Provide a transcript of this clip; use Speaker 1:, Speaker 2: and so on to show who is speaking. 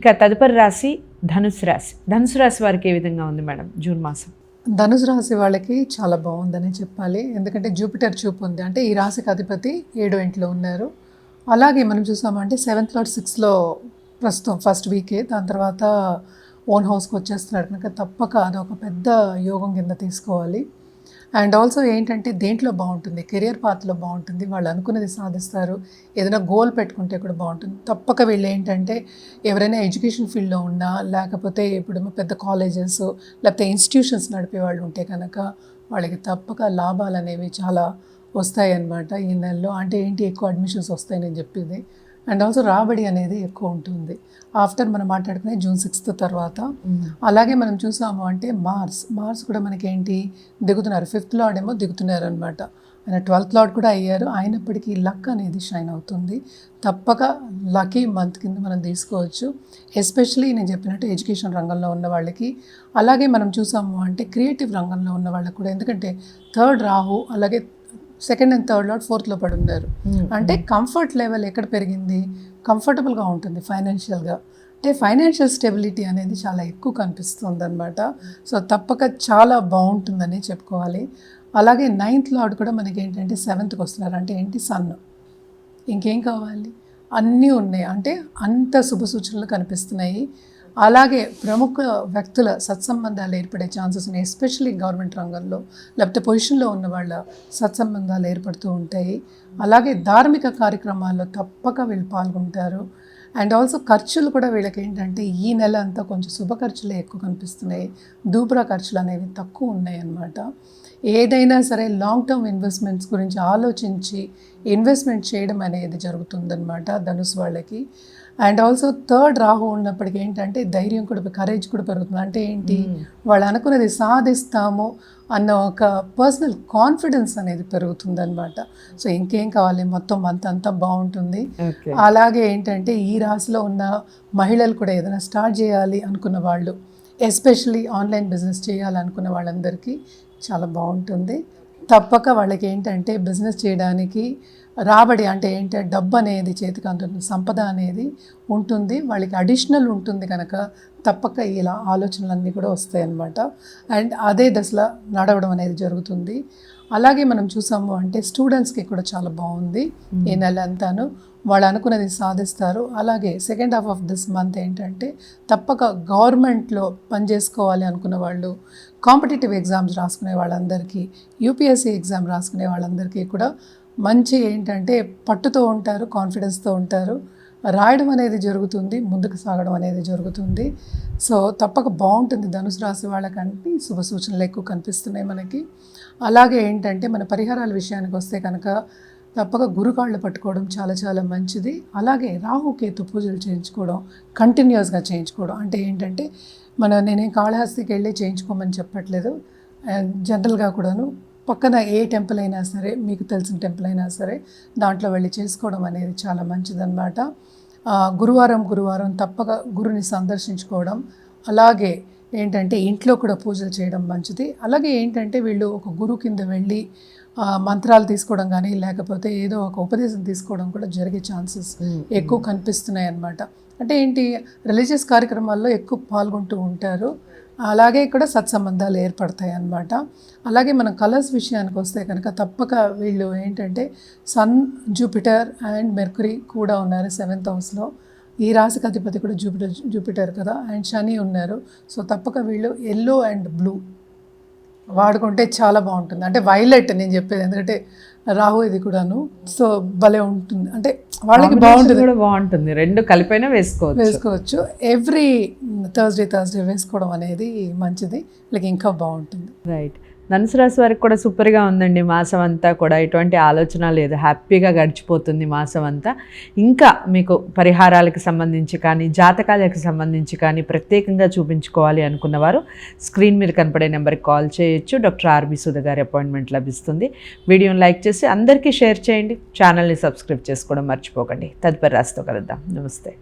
Speaker 1: ఇక తదుపరి రాశి ధనుసు రాశి. ధనుసు రాశి వారికి ఏ విధంగా ఉంది మేడం జూన్ మాసం?
Speaker 2: ధనుసు రాశి వాళ్ళకి చాలా బాగుందని చెప్పాలి. ఎందుకంటే జూపిటర్ చూపు ఉంది. అంటే ఈ రాశికి అధిపతి ఏడో ఇంట్లో ఉన్నారు. అలాగే మనం చూసామంటే సెవెంత్ లాట్ సిక్స్లో ప్రస్తుతం ఫస్ట్ వీకే. దాని తర్వాత ఓన్ హౌస్కి వచ్చేస్తున్నాడు కనుక తప్పక అదొక పెద్ద యోగం కింద తీసుకోవాలి. అండ్ ఆల్సో ఏంటంటే దేంట్లో బాగుంటుంది? కెరియర్ పాత్లో బాగుంటుంది. వాళ్ళు అనుకున్నది సాధిస్తారు. ఏదైనా గోల్ పెట్టుకుంటే కూడా బాగుంటుంది. తప్పక వీళ్ళు ఏంటంటే ఎవరైనా ఎడ్యుకేషన్ ఫీల్డ్లో ఉన్నా లేకపోతే ఇప్పుడు పెద్ద కాలేజెస్ లేకపోతే ఇన్స్టిట్యూషన్స్ నడిపే వాళ్ళు ఉంటే కనుక వాళ్ళకి తప్పక లాభాలు అనేవి చాలా వస్తాయి అన్నమాట ఈ నెలలో. అంటే ఏంటి? ఎక్కువ అడ్మిషన్స్ వస్తాయని చెప్పింది. అండ్ ఆల్సో రాబడి అనేది ఎక్కువ ఉంటుంది. ఆఫ్టర్ మనం మాట్లాడుకునే జూన్ సిక్స్త్ తర్వాత. అలాగే మనం చూసాము అంటే మార్స్. మార్స్ కూడా మనకి ఏంటి దిగుతున్నారు. ఫిఫ్త్ లార్డ్ ఏమో దిగుతున్నారు అనమాట ఆయన ట్వెల్త్ లార్డ్ కూడా అయ్యారు. అయినప్పటికీ లక్ అనేది షైన్ అవుతుంది. తప్పక లక్కీ మంత్ కింద మనం తీసుకోవచ్చు. ఎస్పెషలీ నేను చెప్పినట్టు ఎడ్యుకేషన్ రంగంలో ఉన్న వాళ్ళకి. అలాగే మనం చూసాము అంటే క్రియేటివ్ రంగంలో ఉన్న వాళ్ళకి కూడా. ఎందుకంటే థర్డ్ రాహు అలాగే సెకండ్ అండ్ థర్డ్ లాట్ ఫోర్త్లో పడి ఉన్నారు అంటే కంఫర్ట్ లెవెల్ ఎక్కడ పెరిగింది? కంఫర్టబుల్గా ఉంటుంది ఫైనాన్షియల్గా. అంటే ఫైనాన్షియల్ స్టెబిలిటీ అనేది చాలా ఎక్కువ కనిపిస్తుంది అనమాట సో తప్పక చాలా బాగుంటుందని చెప్పుకోవాలి. అలాగే నైన్త్ లార్డ్ కూడా మనకి ఏంటంటే సెవెంత్కి వస్తున్నారు. అంటే ఏంటి? సన్. ఇంకేం కావాలి? అన్నీ ఉన్నాయి. అంటే అంత శుభ సూచనలు కనిపిస్తున్నాయి. అలాగే ప్రముఖ వ్యక్తుల సత్సంబంధాలు ఏర్పడే ఛాన్సెస్ ఉన్నాయి. ఎస్పెషల్లీ గవర్నమెంట్ రంగంలో లేకపోతే పొజిషన్లో ఉన్న వాళ్ళ సత్సంబంధాలు ఏర్పడుతూ ఉంటాయి. అలాగే ధార్మిక కార్యక్రమాల్లో తప్పక వీళ్ళు పాల్గొంటారు. అండ్ ఆల్సో ఖర్చులు కూడా వీళ్ళకి ఏంటంటే ఈ నెల అంతా కొంచెం శుభ ఖర్చులే ఎక్కువ కనిపిస్తున్నాయి. దూపురా ఖర్చులు అనేవి తక్కువ ఉన్నాయి అన్నమాట ఏదైనా సరే లాంగ్ టర్మ్ ఇన్వెస్ట్మెంట్స్ గురించి ఆలోచించి ఇన్వెస్ట్మెంట్ చేయడం అనేది జరుగుతుందన్నమాట ధనుసు వాళ్ళకి. అండ్ ఆల్సో థర్డ్ రాహు ఉన్నప్పటికీ ఏంటంటే ధైర్యం కూడా కరేజ్ కూడా పెరుగుతుంది. అంటే ఏంటి? వాళ్ళు అనుకున్నది సాధిస్తాము అన్న ఒక పర్సనల్ కాన్ఫిడెన్స్ అనేది పెరుగుతుంది అనమాట సో ఇంకేం కావాలి? మొత్తం మంత్ అంతా బాగుంటుంది. అలాగే ఏంటంటే ఈ రాశిలో ఉన్న మహిళలు కూడా ఏదైనా స్టార్ట్ చేయాలి అనుకున్న వాళ్ళు ఎస్పెషలీ ఆన్లైన్ బిజినెస్ చేయాలనుకున్న వాళ్ళందరికీ చాలా బాగుంటుంది. తప్పక వాళ్ళకి ఏంటంటే బిజినెస్ చేయడానికి రాబడి అంటే ఏంటంటే డబ్బు అనేది చేతికి అందుతుంది సంపద అనేది ఉంటుంది వాళ్ళకి అడిషనల్ ఉంటుంది కనుక తప్పక ఇలా ఆలోచనలన్నీ కూడా వస్తాయి అన్నమాట. అండ్ అదే దశలో నడవడం అనేది జరుగుతుంది. అలాగే మనం చూసాము అంటే స్టూడెంట్స్కి కూడా చాలా బాగుంది ఈ నెల అంతాను. వాళ్ళు అనుకున్నది సాధిస్తారు. అలాగే second half of this month ఏంటంటే తప్పక గవర్నమెంట్లో పనిచేసుకోవాలి అనుకున్న వాళ్ళు కాంపిటేటివ్ ఎగ్జామ్స్ రాసుకునే వాళ్ళందరికీ యూపీఎస్సీ ఎగ్జామ్ రాసుకునే వాళ్ళందరికీ కూడా మంచి ఏంటంటే పట్టుతో ఉంటారు కాన్ఫిడెన్స్తో ఉంటారు. రాయడం అనేది జరుగుతుంది ముందుకు సాగడం అనేది జరుగుతుంది. సో తప్పక బాగుంటుంది ధనుసు రాశి వాళ్ళకంటే శుభ సూచనలు ఎక్కువ కనిపిస్తున్నాయి మనకి. అలాగే ఏంటంటే మన పరిహారాల విషయానికి వస్తే కనుక తప్పక గురుకాళ్ళు పట్టుకోవడం చాలా చాలా మంచిది. అలాగే రాహుకేతు పూజలు చేయించుకోవడం కంటిన్యూస్గా చేయించుకోవడం. అంటే ఏంటంటే మన నేనే కాళహస్తికి వెళ్ళి చేయించుకోమని చెప్పట్లేదు. అండ్ జనరల్గా కూడాను పక్కన ఏ టెంపుల్ అయినా సరే మీకు తెలిసిన టెంపుల్ అయినా సరే దాంట్లో వెళ్ళి చేసుకోవడం అనేది చాలా మంచిదన్నమాట. గురువారం గురువారం తప్పక గురుని సందర్శించుకోవడం అలాగే ఏంటంటే ఇంట్లో కూడా పూజలు చేయడం మంచిది. అలాగే ఏంటంటే వీళ్ళు ఒక గురువు కింద వెళ్ళి మంత్రాలు తీసుకోవడం కానీ లేకపోతే ఏదో ఒక ఉపదేశం తీసుకోవడం కూడా జరిగే ఛాన్సెస్ ఎక్కువ కనిపిస్తున్నాయి అన్నమాట అంటే ఏంటి రిలీజియస్ కార్యక్రమాల్లో ఎక్కువ పాల్గొంటూ ఉంటారు. అలాగే కూడా సత్సంబంధాలు ఏర్పడతాయి అన్నమాట. అలాగే మన కలర్స్ విషయానికి వస్తే కనుక తప్పక వీళ్ళు ఏంటంటే సన్ జూపిటర్ అండ్ మెర్కురీ కూడా ఉన్నారు సెవెంత్ హౌస్లో. ఈ రాశికి అధిపతి కూడా జూపిటర్ జూపిటర్ కదా అండ్ శని ఉన్నారు. సో తప్పక వీళ్ళు ఎల్లో అండ్ బ్లూ వాడుకుంటే చాలా బాగుంటుంది. అంటే వైలెట్ నేను చెప్పేది. ఎందుకంటే రాహు ఇది కూడాను. సో భలే ఉంటుంది. అంటే వాళ్ళకి బాగుంటుంది.
Speaker 1: కూడా బాగుంటుంది. రెండు కలిపైనా వేసుకోవచ్చు.
Speaker 2: వేసుకోవచ్చు. ఎవ్రీ థర్స్డే థర్స్డే వేసుకోవడం అనేది మంచిది. వీళ్ళకి ఇంకా బాగుంటుంది.
Speaker 1: రైట్ ధనుసు రాశి వారికి కూడా సూపర్గా ఉందండి మాసం అంతా కూడా. ఎటువంటి ఆలోచన లేదు. హ్యాపీగా గడిచిపోతుంది మాసం అంతా. ఇంకా మీకు పరిహారాలకు సంబంధించి కానీ జాతకాలకు సంబంధించి కానీ ప్రత్యేకంగా చూపించుకోవాలి అనుకున్నవారు స్క్రీన్ మీద కనపడే నెంబర్కి కాల్ చేయొచ్చు. డాక్టర్ ఆర్బి సుధ గారి అపాయింట్మెంట్ లభిస్తుంది. వీడియోని లైక్ చేసి అందరికీ షేర్ చేయండి. ఛానల్ని సబ్స్క్రైబ్ చేసుకోవడం మర్చిపోకండి. తదుపరి రాశితో కలుద్దాం. నమస్తే.